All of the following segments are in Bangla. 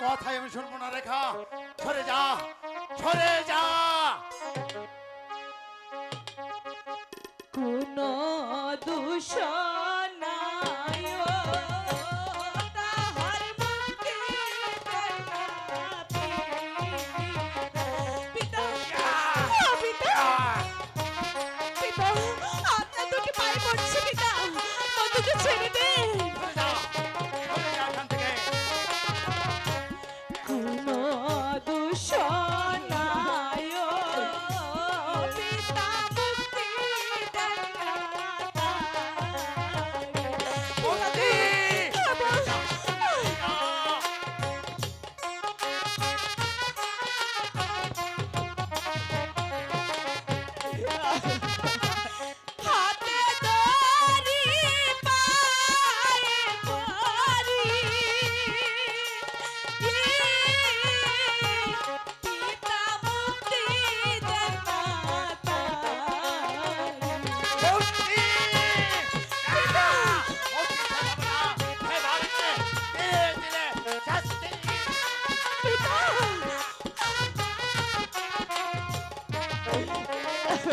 কথাই আমি শুনব না রেখা। সরে যা সরে যা। কোন দূষণায় দূষণায়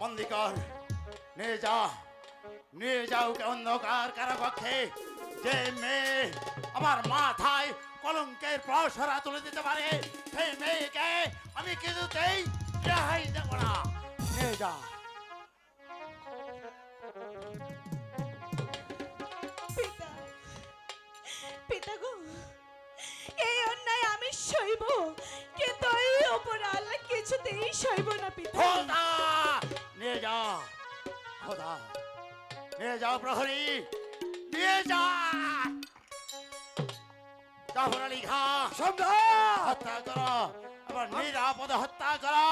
বন্দিকর নিয়ে যা নিয়ে যাও কে অন্ধকার কারাপক্ষে যে মেয়ে আমার মাথায় কলঙ্কের প্রসরা তুলে দিতে পারে, সেই মেয়েকে আমি কিছুতেই রেহাই দেব না। নিয়ে যা কিছুতেই সইব না পিতা। খোদা! নিয়ে যা খোদা! নিয়ে যাও প্রহরী। নিয়ে যা তাহলে আলী খা হত্যা করো। আবার নিরাপদে হত্যা করো।